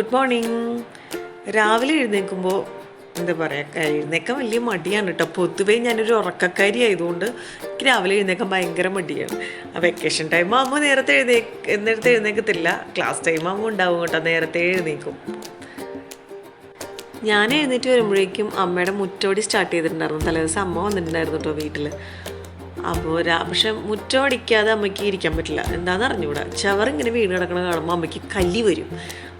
Good morning രാവിലെ എഴുന്നേൽക്കുമ്പോൾ എന്താ പറയുക എഴുന്നേക്കാൻ വലിയ മടിയാണ് കേട്ടോ പൊതുവേ ഞാനൊരു ഉറക്കക്കാരി ആയതുകൊണ്ട് എനിക്ക് രാവിലെ എഴുന്നേക്കാൻ ഭയങ്കര മടിയാണ്. ആ വെക്കേഷൻ ടൈം ആകുമ്പോൾ നേരത്തെ എഴുന്നേ നേരത്തെ എഴുന്നേക്കത്തില്ല. ക്ലാസ് ടൈം ആകുമ്പോൾ ഉണ്ടാവും കേട്ടോ നേരത്തെ എഴുന്നേക്കും. ഞാൻ എഴുന്നേറ്റ് വരുമ്പോഴേക്കും അമ്മയുടെ മുറ്റോടി സ്റ്റാർട്ട് ചെയ്തിട്ടുണ്ടായിരുന്നു. തലേദിവസം അമ്മ വന്നിട്ടുണ്ടായിരുന്നു കേട്ടോ വീട്ടിൽ അപ്പോൾ പക്ഷെ മുറ്റം അടിക്കാതെ അമ്മയ്ക്ക് ഇരിക്കാൻ പറ്റില്ല. എന്താണെന്ന് ചവർ ചവറിങ്ങനെ വീണ് കിടക്കണ കാണുമ്പോൾ അമ്മയ്ക്ക് കല്ലി വരും.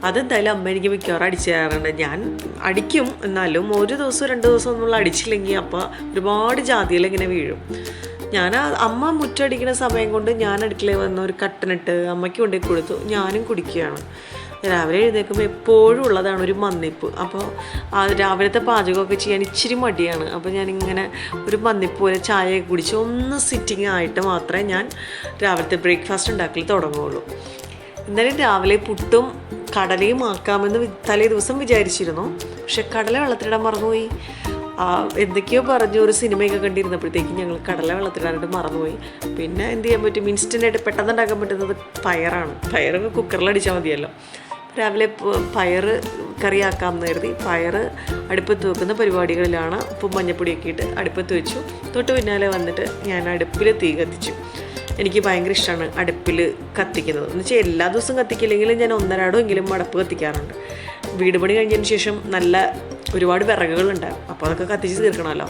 അതെന്തായാലും അമ്മ എനിക്ക് മിക്കവാറും അടിച്ചു തരാറുണ്ട് ഞാൻ അടിക്കും എന്നാലും ഒരു ദിവസം രണ്ട് ദിവസം നമ്മൾ അടിച്ചില്ലെങ്കിൽ അപ്പോൾ ഒരുപാട് ജാതിയിൽ ഇങ്ങനെ വീഴും. ഞാൻ അമ്മ മുറ്റടിക്കുന്ന സമയം കൊണ്ട് ഞാൻ അടുക്കളയിൽ വന്ന ഒരു കട്ടനിട്ട് അമ്മയ്ക്ക് കൊണ്ടേ കൊടുത്തു. ഞാനും കുടിക്കുകയാണ്. രാവിലെ എഴുന്നേൽക്കുമ്പോൾ എപ്പോഴും ഉള്ളതാണ് ഒരു മന്നിപ്പ്. അപ്പോൾ ആ രാവിലത്തെ പാചകമൊക്കെ ചെയ്യാൻ ഇച്ചിരി മടിയാണ്. അപ്പോൾ ഞാനിങ്ങനെ ഒരു മന്നിപ്പ് പോലെ ചായയൊക്കെ കുടിച്ച് ഒന്ന് സിറ്റിംഗ് ആയിട്ട് മാത്രമേ ഞാൻ രാവിലത്തെ ബ്രേക്ക്ഫാസ്റ്റ് ഉണ്ടാക്കൽ തുടങ്ങുകയുള്ളൂ എന്തായാലും രാവിലെ പുട്ടും കടലയും ആക്കാമെന്ന് തലേ ദിവസം വിചാരിച്ചിരുന്നു. പക്ഷെ കടല വെള്ളത്തിലിടാൻ മറന്നുപോയി. എന്തൊക്കെയോ പറഞ്ഞു ഒരു സിനിമയൊക്കെ കണ്ടിരുന്നപ്പോഴത്തേക്കും ഞങ്ങൾ കടല വെള്ളത്തിടാനായിട്ട് മറന്നുപോയി. പിന്നെ എന്ത് ചെയ്യാൻ പറ്റും? ഇൻസ്റ്റന്റായിട്ട് പെട്ടെന്ന് ഉണ്ടാക്കാൻ പറ്റുന്നത് പയറാണ്. പയർ കുക്കറിൽ അടിച്ചാൽ മതിയല്ലോ. രാവിലെ പയറ് കറിയാക്കാം എന്ന് കരുതി പയറ് അടുപ്പത്ത് വെക്കുന്ന പരിപാടികളിലാണ്. ഉപ്പും മഞ്ഞപ്പൊടിയൊക്കെ ഇട്ട് അടുപ്പത്ത് വെച്ചു. തൊട്ട് പിന്നാലെ വന്നിട്ട് ഞാൻ അടുപ്പിൽ തീ കത്തിച്ചു. എനിക്ക് ഭയങ്കര ഇഷ്ടമാണ് അടുപ്പിൽ കത്തിക്കുന്നത്. എന്ന് വെച്ചാൽ എല്ലാ ദിവസവും കത്തിക്കില്ലെങ്കിലും ഞാൻ ഒന്നരാടോ എങ്കിലും അടുപ്പ് കത്തിക്കാറുണ്ട്. വീട് പണി കഴിഞ്ഞതിന് ശേഷം നല്ല ഒരുപാട് വിറകുകളുണ്ടാകും. അപ്പോൾ അതൊക്കെ കത്തിച്ച് തീർക്കണമല്ലോ.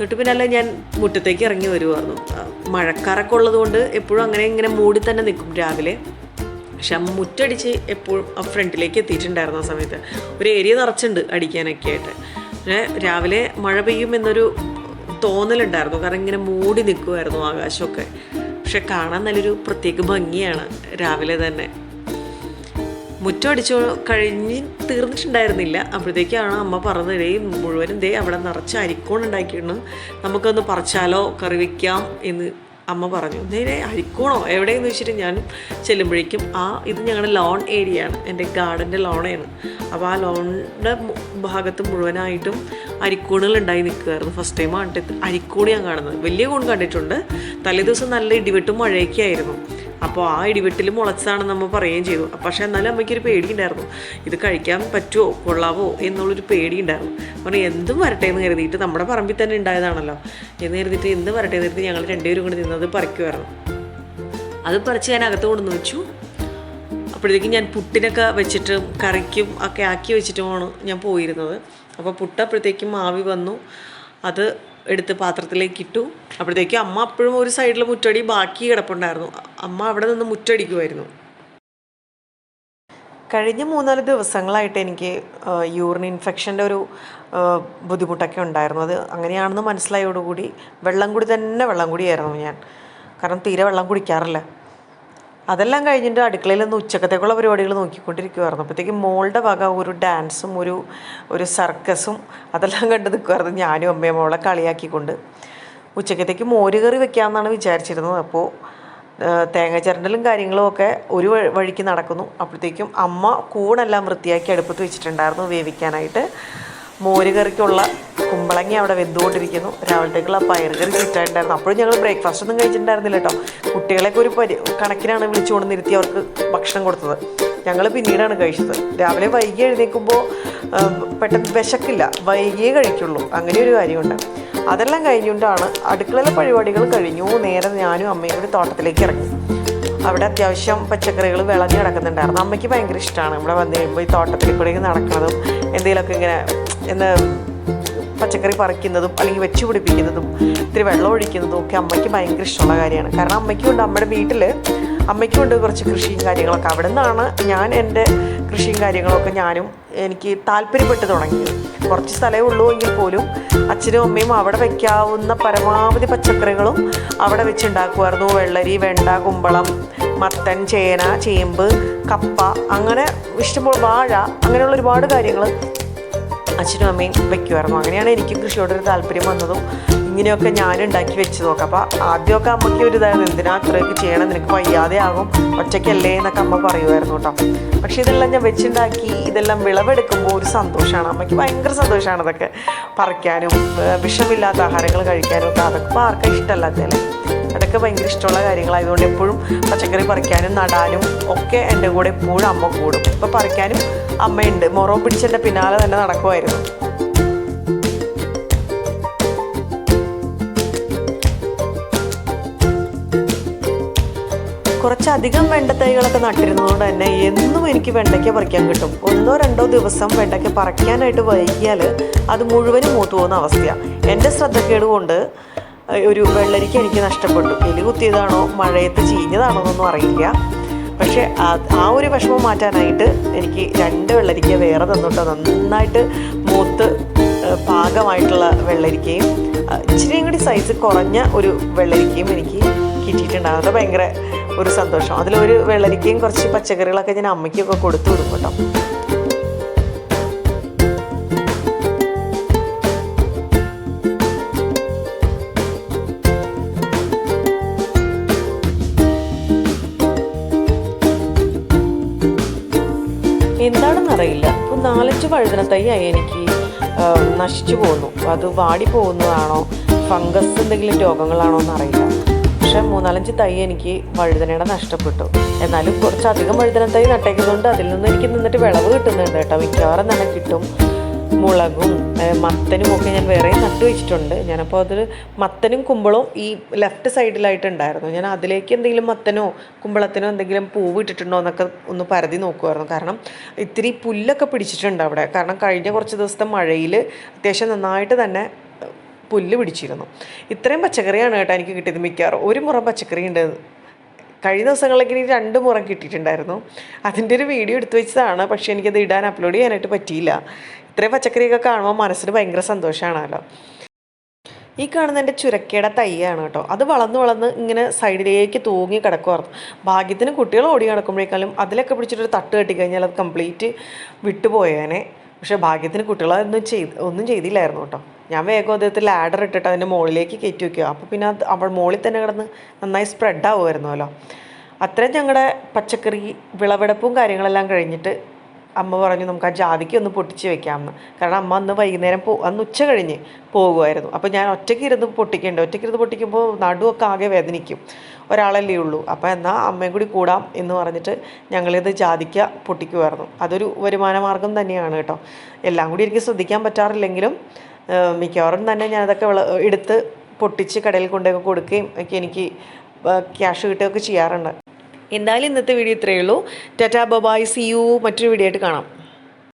തൊട്ട് പിന്നല്ല ഞാൻ മുറ്റത്തേക്ക് ഇറങ്ങി വരുമായിരുന്നു മഴക്കാറൊക്കെ ഉള്ളതുകൊണ്ട് എപ്പോഴും അങ്ങനെ ഇങ്ങനെ മൂടി തന്നെ നിൽക്കും രാവിലെ. പക്ഷെ മുറ്റടിച്ച് എപ്പോഴും ആ ഫ്രണ്ടിലേക്ക് എത്തിയിട്ടുണ്ടായിരുന്നു ആ സമയത്ത്. ഒരു ഏരിയ നിറച്ചുണ്ട് അടിക്കാനൊക്കെ ആയിട്ട്. പിന്നെ രാവിലെ മഴ പെയ്യും എന്നൊരു തോന്നലുണ്ടായിരുന്നു. കാരണം ഇങ്ങനെ മൂടി നിൽക്കുമായിരുന്നു ആകാശമൊക്കെ. പക്ഷെ കാണാൻ നല്ലൊരു പ്രത്യേക ഭംഗിയാണ് രാവിലെ തന്നെ. മുറ്റം അടിച്ചു കഴിഞ്ഞ് തീർന്നിട്ടുണ്ടായിരുന്നില്ല. അപ്പോഴത്തേക്കാണ് അമ്മ പറഞ്ഞത് ദേ മുഴുവനും ദേ അവിടെ നിറച്ച് അരിക്കോൺ ഉണ്ടാക്കിയിരുന്നു നമുക്കൊന്ന് പറിച്ചാലോ കറി വയ്ക്കാം എന്ന് അമ്മ പറഞ്ഞു. നേരെ അരിക്കോണോ? എവിടെയെന്ന് വെച്ചിട്ട് ഞാൻ ചെല്ലുമ്പോഴേക്കും ആ ഇത് ഞങ്ങളുടെ ലോൺ ഏരിയ ആണ്. എന്റെ ഗാർഡന്റെ ലോണാണ് അപ്പോൾ ആ ലോണിന്റെ ഭാഗത്ത് മുഴുവനായിട്ടും അരിക്കൂണുകൾ ഉണ്ടായി നിൽക്കുമായിരുന്നു ഫസ്റ്റ് ടൈം ആണ് അരിക്കൂണ് ഞാൻ കാണുന്നത്. വലിയ കൂൺ കണ്ടിട്ടുണ്ട്. തലേ ദിവസം നല്ല ഇടിവെട്ടും മഴയൊക്കെ ആയിരുന്നു. അപ്പോൾ ആ ഇടിവെട്ടിൽ മുളച്ചതാണെന്ന് നമ്മൾ പറയുകയും ചെയ്തു. പക്ഷേ എന്നാലും അമ്മയ്ക്കൊരു പേടിയുണ്ടായിരുന്നു. ഇത് കഴിക്കാൻ പറ്റുമോ കൊള്ളാവോ? എന്നുള്ളൊരു പേടിയുണ്ടായിരുന്നു. പറഞ്ഞു എന്തും വരട്ടെ എന്ന് കരുതിയിട്ട് നമ്മുടെ പറമ്പിൽ തന്നെ ഉണ്ടായതാണല്ലോ. എന്ന് കരുതിയിട്ട് എന്ത് വരട്ടെ എന്ന് കരുതി ഞങ്ങൾ രണ്ടുപേരും കൂടി നിന്നത് പറിക്കുമായിരുന്നു അത് പറിച്ച് ഞാൻ അകത്ത് കൊണ്ടുവന്ന് വെച്ചു. അപ്പോഴത്തേക്കും ഞാൻ പുട്ടിനൊക്കെ വെച്ചിട്ട് കറിക്കും ഒക്കെ ആക്കി വെച്ചിട്ടുമാണ് ഞാൻ പോയിരുന്നത്. അപ്പോൾ പുട്ട് അപ്പോഴത്തേക്കും ആവി വന്നു. അത് എടുത്ത് പാത്രത്തിലേക്ക് ഇട്ടു. അപ്പോഴത്തേക്കും അമ്മ അപ്പോഴും ഒരു സൈഡിൽ മുറ്റടി ബാക്കി കിടപ്പുണ്ടായിരുന്നു. അമ്മ അവിടെ നിന്ന് മുറ്റടിക്കുമായിരുന്നു കഴിഞ്ഞ മൂന്നാൽ ദിവസങ്ങളായിട്ട് എനിക്ക് യൂറിൻ ഇൻഫെക്ഷന്റെ ഒരു ബുദ്ധിമുട്ടൊക്കെ ഉണ്ടായിരുന്നു. അത് അങ്ങനെയാണെന്ന് മനസ്സിലായതോടുകൂടി വെള്ളം കൂടി തന്നെ വെള്ളം കൂടിയായിരുന്നു ഞാൻ. കാരണം തീരെ വെള്ളം കുടിക്കാറില്ല. അതെല്ലാം കഴിഞ്ഞിട്ട് അടുക്കളയിൽ നിന്ന് ഉച്ചക്കത്തേക്കുള്ള പരിപാടികൾ നോക്കിക്കൊണ്ടിരിക്കുമായിരുന്നു അപ്പോഴത്തേക്കും മോളുടെ വക ഒരു ഡാൻസും ഒരു ഒരു സർക്കസും അതെല്ലാം കണ്ട് നിൽക്കുമായിരുന്നു ഞാനും അമ്മയും മോളെ കളിയാക്കിക്കൊണ്ട്. ഉച്ചക്കത്തേക്ക് മോര് കറി വെക്കാമെന്നാണ് വിചാരിച്ചിരുന്നത്. അപ്പോൾ തേങ്ങ ചിരണ്ടലും കാര്യങ്ങളും ഒക്കെ ഒരു വഴിക്ക് നടക്കുന്നു. അപ്പോഴത്തേക്കും അമ്മ കൂണെല്ലാം വൃത്തിയാക്കി അടുപ്പത്ത് വെച്ചിട്ടുണ്ടായിരുന്നു വേവിക്കാനായിട്ട്. മോര് കറിക്കുള്ള കുമ്പളങ്ങി അവിടെ വെന്തുകൊണ്ടിരിക്കുന്നു. രാവിലത്തേക്കുള്ള പയർ കറി ചുറ്റായിട്ടുണ്ടായിരുന്നു അപ്പോഴും ഞങ്ങൾ ബ്രേക്ക്ഫാസ്റ്റ് ഒന്നും കഴിച്ചിട്ടുണ്ടായിരുന്നില്ല കേട്ടോ. കുട്ടികളെയൊക്കെ ഒരു പരി കണക്കിനാണ് വിളിച്ചുകൊണ്ട് നിർത്തി അവർക്ക് ഭക്ഷണം കൊടുത്തത്. ഞങ്ങൾ പിന്നീടാണ് കഴിച്ചത്. രാവിലെ വൈകി എഴുന്നേൽക്കുമ്പോൾ പെട്ടെന്ന് വിശക്കില്ല. വൈകിയേ കഴിക്കുള്ളൂ. അങ്ങനെ ഒരു കാര്യമുണ്ട്. അതെല്ലാം കഴിഞ്ഞുകൊണ്ടാണ് അടുക്കളയിലെ പരിപാടികൾ കഴിഞ്ഞു. നേരെ ഞാനും അമ്മയും കൂടി തോട്ടത്തിലേക്ക് ഇറങ്ങി. അവിടെ അത്യാവശ്യം പച്ചക്കറികൾ വിളഞ്ഞു കിടക്കുന്നുണ്ടായിരുന്നു. അമ്മയ്ക്ക് ഭയങ്കര ഇഷ്ടമാണ് ഇവിടെ വന്നു കഴിയുമ്പോൾ ഈ തോട്ടത്തിൽ കൂടെ നടക്കുന്നതും എന്തെങ്കിലുമൊക്കെ ഇങ്ങനെ എന്ന് പച്ചക്കറി പറിക്കുന്നതും അല്ലെങ്കിൽ വെച്ച് പിടിപ്പിക്കുന്നതും ഇത്തിരി വെള്ളം ഒഴിക്കുന്നതും ഒക്കെ അമ്മയ്ക്ക് ഭയങ്കര ഇഷ്ടമുള്ള കാര്യമാണ്. കാരണം അമ്മയ്ക്കും ഉണ്ട് അമ്മയുടെ വീട്ടിൽ അമ്മയ്ക്കും ഉണ്ട് കുറച്ച് കൃഷിയും കാര്യങ്ങളൊക്കെ. അവിടെ നിന്നാണ് ഞാൻ എന്റെ കൃഷിയും കാര്യങ്ങളൊക്കെ ഞാനും എനിക്ക് താല്പര്യപ്പെട്ട് തുടങ്ങിയത്. കുറച്ച് സ്ഥലമേ ഉള്ളൂ എങ്കിൽ പോലും അച്ഛനും അമ്മയും അവിടെ വയ്ക്കാവുന്ന പരമാവധി പച്ചക്കറികളും അവിടെ വെച്ചുണ്ടാക്കുമായിരുന്നു. വെള്ളരി വെണ്ട കുമ്പളം മത്തൻ ചേന ചേമ്പ് കപ്പ അങ്ങനെ ഇഷ്ടംപോലെ വാഴ അങ്ങനെയുള്ള ഒരുപാട് കാര്യങ്ങൾ അച്ഛനും അമ്മയും വെക്കുമായിരുന്നു. അങ്ങനെയാണ് എനിക്കും കൃഷിയോടൊരു താല്പര്യം വന്നതും. ഇങ്ങനെയൊക്കെ ഞാൻ ഉണ്ടാക്കി വെച്ച് നോക്കാം അപ്പോൾ ആദ്യമൊക്കെ അമ്മയ്ക്ക് ഒരു ഇതായിരുന്നു എന്തിനാ അത്രയൊക്കെ ചെയ്യണം? നിനക്ക് വയ്യാതെ ആകും. ഒറ്റയ്ക്കല്ലേ? എന്നൊക്കെ അമ്മ പറയുമായിരുന്നു കേട്ടോ. പക്ഷേ ഇതെല്ലാം ഞാൻ വെച്ചുണ്ടാക്കി ഇതെല്ലാം വിളവെടുക്കുമ്പോൾ ഒരു സന്തോഷമാണ്. അമ്മയ്ക്ക് ഭയങ്കര സന്തോഷമാണ് അതൊക്കെ പറിക്കാനും വിഷമില്ലാത്ത ആഹാരങ്ങൾ കഴിക്കാനും ഒക്കെ. അതൊക്കെ ആർക്കും ഇഷ്ടമല്ലാത്തല്ലേ അതൊക്കെ ഭയങ്കര ഇഷ്ടമുള്ള കാര്യങ്ങളായതുകൊണ്ട് എപ്പോഴും പച്ചക്കറി പറിക്കാനും നടാനും ഒക്കെ എന്റെ കൂടെ എപ്പോഴും അമ്മ കൂടും. ഇപ്പം പറിക്കാനും അമ്മയുണ്ട്. മുറവ് പിടിച്ചെന്റെ പിന്നാലെ തന്നെ നടക്കുമായിരുന്നു കുറച്ചധികം വെണ്ടത്തൈകളൊക്കെ നട്ടിരുന്നതുകൊണ്ട് തന്നെ എന്നും എനിക്ക് വെണ്ടയ്ക്ക പറിക്കാൻ കിട്ടും. ഒന്നോ രണ്ടോ ദിവസം വെണ്ടയ്ക്ക പറിക്കാനായിട്ട് വൈകിയാൽ അത് മുഴുവനും മൂത്തു പോകുന്ന അവസ്ഥയാണ് എന്റെ ശ്രദ്ധക്കേട് കൊണ്ട് ഒരു വെള്ളരിക്ക എനിക്ക് നഷ്ടപ്പെട്ടു. എലി കുത്തിയതാണോ മഴയത്ത് ചീഞ്ഞതാണോ എന്നൊന്നും അറിയില്ല. പക്ഷേ ആ- ഒരു വിഷമം മാറ്റാനായിട്ട് എനിക്ക് രണ്ട് വെള്ളരിക്ക വേറെ തന്നിട്ടോ. നന്നായിട്ട് മൂത്ത് പാകമായിട്ടുള്ള വെള്ളരിക്കയും ഇച്ചിരി ഇച്ചിരിയും കൂടി സൈസ് കുറഞ്ഞ ഒരു വെള്ളരിക്കയും എനിക്ക് കിട്ടിയിട്ടുണ്ടാകും അത് ഭയങ്കര ഒരു സന്തോഷം. അതിലൊരു വെള്ളരിക്കയും കുറച്ച് പച്ചക്കറികളൊക്കെ ഞാൻ അമ്മയ്ക്കൊക്കെ കൊടുത്തു വിടും കേട്ടോ. നാലഞ്ച് വഴുതന തൈയായി എനിക്ക് നശിച്ചു പോകുന്നു. അത് വാടി പോകുന്നതാണോ? ഫംഗസ് എന്തെങ്കിലും രോഗങ്ങളാണോ എന്നറിയില്ല. പക്ഷേ മൂന്നാലഞ്ച് തൈ എനിക്ക് വഴുതനയുടെ നഷ്ടപ്പെട്ടു. എന്നാലും കുറച്ചധികം വഴുതന തൈ നട്ടേക്കുന്നതുകൊണ്ട് അതിൽ നിന്ന് എനിക്ക് നിന്നിട്ട് വിളവ് കിട്ടുന്നുണ്ട് കേട്ടോ. മിക്കവാറും തന്നെ കിട്ടും. മുളകും മത്തനും ഒക്കെ ഞാൻ വേറെ നട്ടു വെച്ചിട്ടുണ്ട്. ഞാനപ്പോൾ അതിൽ മത്തനും കുമ്പളവും ഈ ലെഫ്റ്റ് സൈഡിലായിട്ടുണ്ടായിരുന്നു. ഞാൻ അതിലേക്ക് എന്തെങ്കിലും മത്തനോ കുമ്പളത്തിനോ എന്തെങ്കിലും പൂവ് ഇട്ടിട്ടുണ്ടോ എന്നൊക്കെ ഒന്ന് പരതി നോക്കുമായിരുന്നു കാരണം ഇത്തിരി പുല്ലൊക്കെ പിടിച്ചിട്ടുണ്ട് അവിടെ. കാരണം കഴിഞ്ഞ കുറച്ച് ദിവസത്തെ മഴയിൽ അത്യാവശ്യം നന്നായിട്ട് തന്നെ പുല്ല് പിടിച്ചിരുന്നു. ഇത്രയും പച്ചക്കറിയാണ് കേട്ടോ എനിക്ക് കിട്ടിയത് മിക്കവാറും. ഒരു മുറം പച്ചക്കറി ഉണ്ട് കഴിഞ്ഞ ദിവസങ്ങളിലേക്ക് എനിക്ക് രണ്ട് മുറം കിട്ടിയിട്ടുണ്ടായിരുന്നു. അതിന്റെ ഒരു വീഡിയോ എടുത്തു വെച്ചതാണ്. പക്ഷേ എനിക്കത് ഇടാൻ അപ്ലോഡ് ചെയ്യാനായിട്ട് പറ്റിയില്ല. ഇത്രയും പച്ചക്കറിയൊക്കെ കാണുമ്പോൾ മനസ്സിന് ഭയങ്കര സന്തോഷമാണല്ലോ ഈ കാണുന്ന എന്റെ ചുരക്കയുടെ തൈയാണ് കേട്ടോ. അത് വളർന്ന് വളർന്ന് ഇങ്ങനെ സൈഡിലേക്ക് തൂങ്ങി കിടക്കുമായിരുന്നു ഭാഗ്യത്തിന് കുട്ടികൾ ഓടി കിടക്കുമ്പോഴേക്കാളും അതിലൊക്കെ പിടിച്ചിട്ടൊരു തട്ട് കെട്ടിക്കഴിഞ്ഞാൽ അത് കംപ്ലീറ്റ് വിട്ടുപോയേനെ. പക്ഷേ ഭാഗ്യത്തിന് കുട്ടികളൊന്നും ചെയ്ത് ഒന്നും ചെയ്തില്ലായിരുന്നു കേട്ടോ. ഞാൻ വേഗം അദ്ദേഹത്തിൽ ലാഡർ ഇട്ടിട്ട് അതിന്റെ മുകളിലേക്ക് കയറ്റി വയ്ക്കുക അപ്പോൾ പിന്നെ അത് അവൾ മുകളിൽ തന്നെ കിടന്ന് നന്നായി സ്പ്രെഡ് ആവുമായിരുന്നല്ലോ. അത്രയും ഞങ്ങളുടെ പച്ചക്കറി വിളവെടുപ്പും കാര്യങ്ങളെല്ലാം കഴിഞ്ഞിട്ട് അമ്മ പറഞ്ഞു നമുക്ക് ആ ജാതിക്ക് ഒന്ന് പൊട്ടിച്ച് വെക്കാമെന്ന്. കാരണം അമ്മ അന്ന് വൈകുന്നേരം പോ അന്ന് ഉച്ച കഴിഞ്ഞ് പോകുമായിരുന്നു. അപ്പോൾ ഞാൻ ഒറ്റയ്ക്ക് ഇരുന്ന് പൊട്ടിക്കേണ്ട ഒറ്റയ്ക്ക് ഇരുന്ന് പൊട്ടിക്കുമ്പോൾ നടുവൊക്കെ ആകെ വേദനിക്കും. ഒരാളല്ലേ ഉള്ളൂ. അപ്പോൾ എന്നാൽ അമ്മയും കൂടി കൂടാം എന്ന് പറഞ്ഞിട്ട് ഞങ്ങളിത് ജാതിക്ക പൊട്ടിക്കുമായിരുന്നു അതൊരു വരുമാന മാർഗം തന്നെയാണ് കേട്ടോ. എല്ലാം കൂടി എനിക്ക് ശ്രദ്ധിക്കാൻ പറ്റാറില്ലെങ്കിലും മിക്കവാറും തന്നെ ഞാനതൊക്കെ എടുത്ത് പൊട്ടിച്ച് കടയിൽ കൊണ്ടൊക്കെ കൊടുക്കുകയും ഒക്കെ എനിക്ക് ക്യാഷ് കിട്ടുകയൊക്കെ ചെയ്യാറുണ്ട്. എന്തായാലും ഇന്നത്തെ വീഡിയോ ഇത്രയേ ഉള്ളൂ. Tata bye bye see you മറ്റൊരു വീഡിയോ ആയിട്ട് കാണാം.